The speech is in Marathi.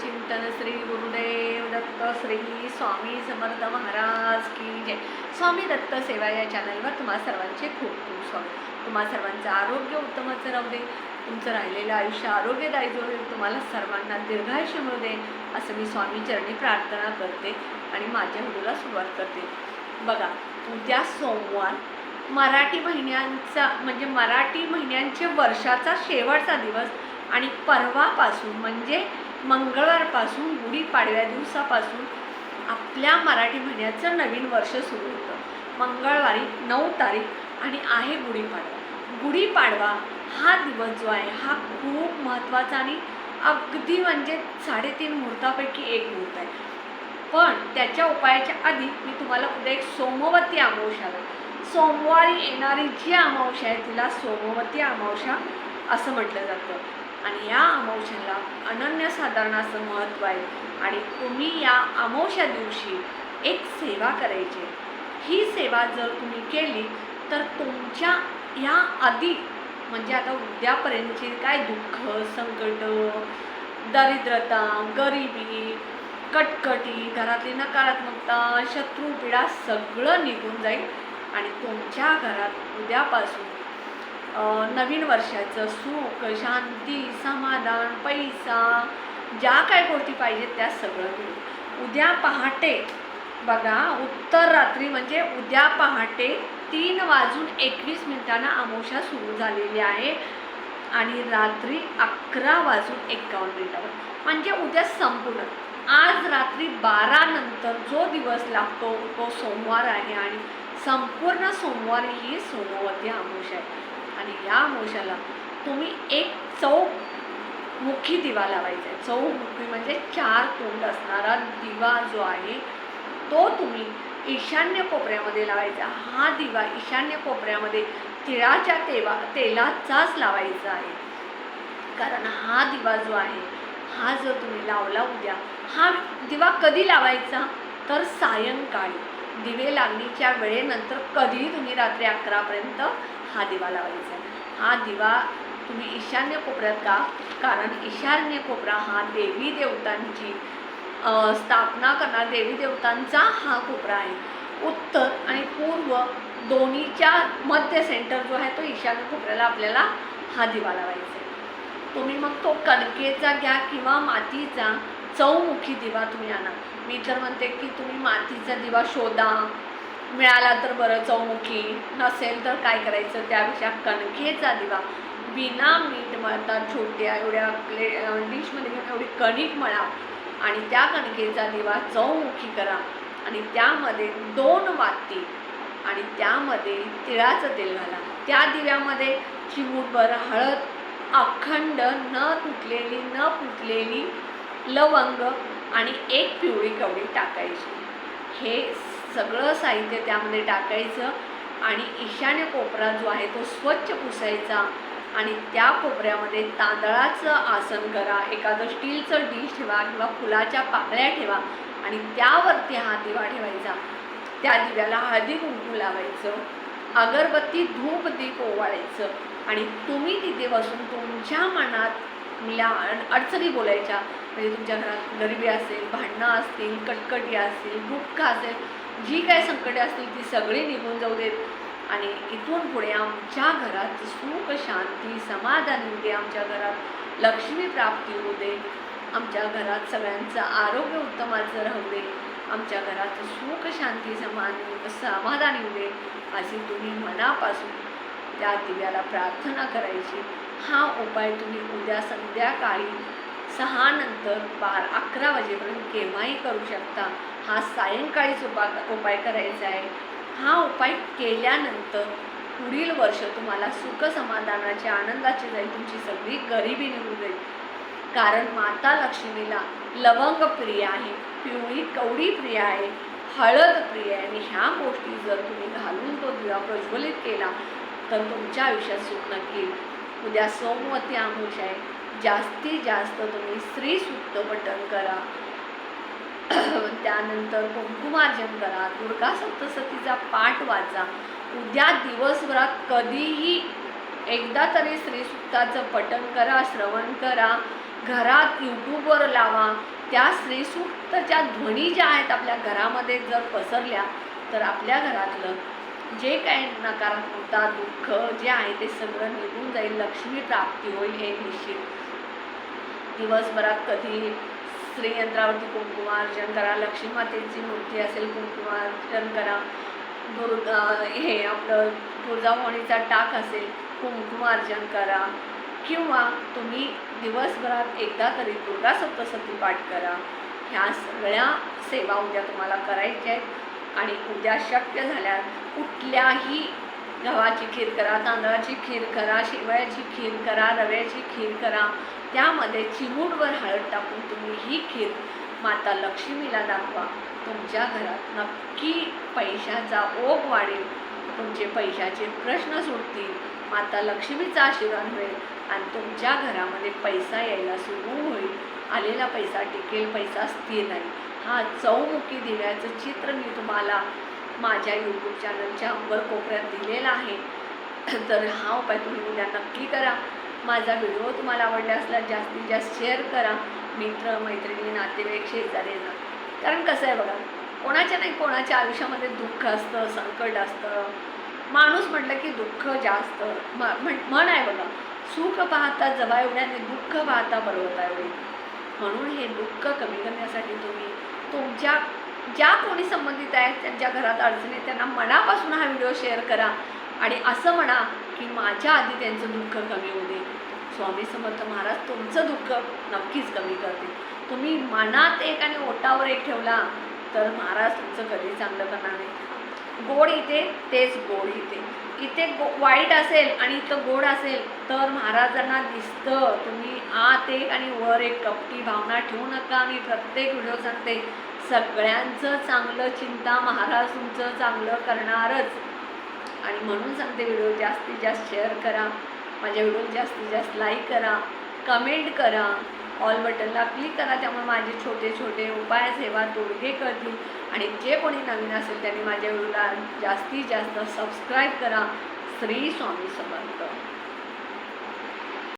चिंतन श्री गुरुदेव दत्त श्री स्वामी समर्थ महाराज की जय. स्वामी दत्त सेवा या चॅनलवर तुम्हा सर्वांचे खूप खूप स्वागत. तुम्हा सर्वांचं आरोग्य उत्तमच राहू दे. तुमचं राहिलेलं आयुष्य आरोग्यदायी जो होईल तुम्हाला सर्वांना दीर्घायुष्य मिळू दे असं मी स्वामी चरणी प्रार्थना करते आणि माझ्या व्हिडिओला सुरुवात करते. बघा उद्या सोमवार मराठी महिन्यांचा म्हणजे मराठी महिन्यांचे वर्षाचा शेवटचा दिवस आणि परवापासून म्हणजे मंगळवारपासून गुढीपाडव्या दिवसापासून आपल्या मराठी महिन्याचं नवीन वर्ष सुरू होतं. मंगळवारी नऊ तारीख आणि आहे गुढीपाडवा. गुढीपाडवा हा दिवस जो आहे हा खूप महत्त्वाचा आणि अगदी म्हणजे साडेतीन मुहूर्तापैकी एक मुहूर्त आहे. पण त्याच्या उपायाच्या आधी मी तुम्हाला उद्या एक सोमवती अमावस्या सोमवारी येणारी जी अमावस्या आहे तिला सोमवती अमावस्या असं म्हटलं जातं. आणि या अमावस्याला अनन्यसाधारण असं महत्त्व आहे आणि तुम्ही या अमावस्या दिवशी एक सेवा करायची आहे. ही सेवा जर तुम्ही केली तर तुमच्या या आधी म्हणजे आता उद्यापर्यंतची काय दुःख संकट दरिद्रता गरिबी कटकटी घरातली नकारात्मकता शत्रुपीडा सगळं निघून जाईल आणि तुमच्या घरात उद्यापासून नवीन वर्षाचं सुख शांती समाधान पैसा ज्या काय गोष्टी पाहिजेत त्या सगळं मिळेल उद्या पहाटे बघा उत्तर रात्री म्हणजे उद्या पहाटे तीन वाजून एकवीस मिनिटांना अमावस्या सुरू झालेली आहे आणि रात्री अकरा वाजून एक्कावन्न मिनिटावर. म्हणजे उद्या संपूर्ण. आज रात्री बारानंतर जो दिवस लागतो तो सोमवार आहे आणि संपूर्ण सोमवारी ही सोमवती अमावस्या आहे. आणि या अमावस्याला तुम्ही एक चौमुखी दिवा लावायचा आहे. चौमुखी म्हणजे चार तोंड असणारा दिवा जो आहे तो तुम्ही ईशान्य कोपऱ्यामध्ये लावायचा. हा दिवा ईशान्य कोपऱ्यामध्ये तिळाच्या तेवा तेलाचाच लावायचा आहे. कारण हा दिवा जो आहे हा जर तुम्ही लावला उद्या हा दिवा कधी लावायचा? तर सायंकाळी. दिवे लागणीच्या वेळेनंतर कधीही तुम्ही रात्री अकरापर्यंत हा दिवा लावायचा. आहे हा दिवा तुम्ही ईशान्य कोपऱ्यात का? कारण ईशान्य कोपरा हा देवी देवतांची स्थापना करणार देवी देवतांचा हा कोपरा आहे. उत्तर आणि पूर्व दोन्हीच्या मध्य सेंटर जो आहे तो ईशान्य कोपऱ्याला आपल्याला हा दिवा लावायचा आहे. तुम्ही मग तो कणकेचा घ्या किंवा मातीचा चौमुखी दिवा तुम्ही आणा. मी तर म्हणते की तुम्ही मातीचा दिवा शोधा. मिळाला तर बरं चौमुखी. नसेल तर काय करायचं? त्यापेक्षा कणकेचा दिवा. बिना मीठ मळता छोट्या एवढ्या प्ले डिशमध्ये घेऊन एवढी कणिक मळा. आणि त्या कणकेचा दिवा चौमुखी करा. आणि त्यामध्ये दोन वाती आणि त्यामध्ये तिळाचं तेल घाला. त्या दिव्यामध्ये चिमूटभर हळद अखंड न तुटलेली न फुटलेली लवंग आणि एक पिवळी कवडी टाकायची. हे सगळं साहित्य त्यामध्ये टाकायचं आणि ईशान्य कोपरा जो आहे तो स्वच्छ पुसायचा आणि त्या कोपऱ्यामध्ये तांदळाचं आसन करा एखादं स्टीलचं डिश ठेवा किंवा फुलाच्या पाकळ्या ठेवा आणि त्यावरती हा दिवा ठेवायचा. त्या दिव्याला हळदी कुंकू लावायचं अगरबत्ती धूप दीप ओवाळायचं आणि तुम्ही तिथे बसून तुमच्या मनात मुल्या अडचणी बोलायच्या. म्हणजे तुमच्या घरात गरिबी असेल भांडणं असतील कटकटी असतील दुःख असेल जी काय संकटे असतील ती सगळी निघून जाऊ देत. आणि इथून पुढे आमच्या घरात सुख शांती समाधान येऊ दे. आमच्या घरात लक्ष्मी प्राप्ती होऊ दे. आमच्या घरात सगळ्यांचं आरोग्य उत्तमाचं राहू दे. आमच्या घरात सुख शांती समान समाधान येऊ दे. अशी तुम्ही मनापासून त्या दिव्याला प्रार्थना करायची. हा उपाय तुम्ही उद्या संध्याकाळी सहा नंतर बार अकरा वाजेपर्यंत केव्हाही करू शकता. हा सायंकाळीच उपा उपाय करायचा आहे. हा उपाय केल्यानंतर पुढील वर्ष तुम्हाला सुख समाधानाचे आनंदाची जाईल. तुमची सगळी गरिबी निघून जाईल. कारण माता लक्ष्मीला लवंग प्रिय आहे पिवळी कवडी प्रिय आहे हळद प्रिय आहे. आणि ह्या गोष्टी जर तुम्ही घालून तो दिवा प्रज्वलित केला तर तुमच्या आयुष्यात सुख नक्की. म्हणजे उद्या सोमवती आमुष आहे. जास्तीत जास्त तुम्ही स्त्री सुक्त पठण करा. त्यानंतर कुंकुमार्जन करा. दुर्गा सप्तसतीचा पाठ वाचा. उद्या दिवसभरात कधीही एकदा तरी स्त्रीसुक्ताचं पठण करा श्रवण करा. घरात यूट्यूबवर लावा. त्या श्रीसूक्तच्या ध्वनी ज्या आहेत आपल्या घरामध्ये जर पसरल्या तर आपल्या घरातलं जे काय नकारात्मकता दुःख जे आहे ते सगळं निघून जाईल लक्ष्मी प्राप्ती होईल हे निश्चित. दिवसभरात कधी श्रीयंत्रावरती कुंकुमार्जन करा लक्ष्मी मातेची मूर्ती असेल कुंकुमार्जन करा. दुर्गा हे आपलं तुळजाभवानीचा टाक असेल कुंकुमार्जन करा. किंवा तुम्ही दिवसभरात एकदा तरी दुर्गा सप्तसती पाठ करा. ह्या सगळ्या सेवा उद्या तुम्हाला करायच्या आहेत. आणि उद्या शक्य झाल्यास कुठल्याही गव्हाची खीर करा तांदळाची खीर करा शेवयाची खीर करा रव्याची खीर करा. त्यामध्ये चिमूटवर हळद टाकून तुम्ही ही खीर माता लक्ष्मीला दाखवा. तुमच्या घरात नक्की पैशाचा ओघ वाढेल. तुमचे पैशाचे प्रश्न सुटतील. माता लक्ष्मीचा आशीर्वाद होईल आणि तुमच्या घरामध्ये पैसा यायला सुरू होईल. आलेला पैसा टिकेल पैसा स्थिर राहील. हा चौमुखी दिव्याचं चित्र मी तुम्हाला माझ्या यूट्यूब चॅनलच्या वर कोपऱ्यात दिलेला आहे. तर हा उपाय तुम्ही उद्या नक्की करा. माझा व्हिडिओ तुम्हाला आवडला असल्यास जास्तीत जास्त शेअर करा. मित्र मैत्रिणी नातेवाईक शेजाऱ्यांना कारण कसं आहे बघा कोणाच्या नाही कोणाच्या आयुष्यामध्ये दुःख असतं संकट असतं. माणूस म्हटलं की दुःख जास्त. म म्हण म्हण आहे बघा. सुख पाहता जबा एवढ्याने दुःख पाहता पर्वता एवढी म्हणून हे दुःख कमी करण्यासाठी तुम्ही तुमच्या ज्या कोणी संबंधित आहेत त्यांच्या घरात अडचणी आहेत, त्यांना मनापासून हा व्हिडिओ शेअर करा आणि असं म्हणा की माझ्या आधी त्यांचं दुःख कमी होऊ दे. स्वामी समर्थ महाराज तुमचं दुःख नक्कीच कमी करतील. तुम्ही मनात एक आणि ओटावर एक ठेवला तर महाराज तुमचं कधी चांगलं करणार नाही. गोड इथे तेच गोड इथे. इथे गो वाईट असेल आणि इथं गोड असेल तर महाराजांना दिसतं. तुम्ही आत एक आणि वर एक कपटी भावना ठेवू नका. मी प्रत्येक व्हिडिओ सांगते सगळ्यांचं चांगलं चिंता महाराज तुमचं चांगलं करणारच. आणि म्हणून सांगते व्हिडिओ जास्तीत जास्त शेअर करा. माझ्या व्हिडिओ जास्तीत जास्त लाईक करा. कमेंट करा. ऑल बटनला क्लिक करा. त्यामुळे माझे छोटे छोटे उपाय सेवा तोडगे करतील. आणि जे कोणी नवीन असेल त्यांनी माझ्या व्हिडिओला जास्तीत जास्त सबस्क्राईब करा. श्री स्वामी समर्थ.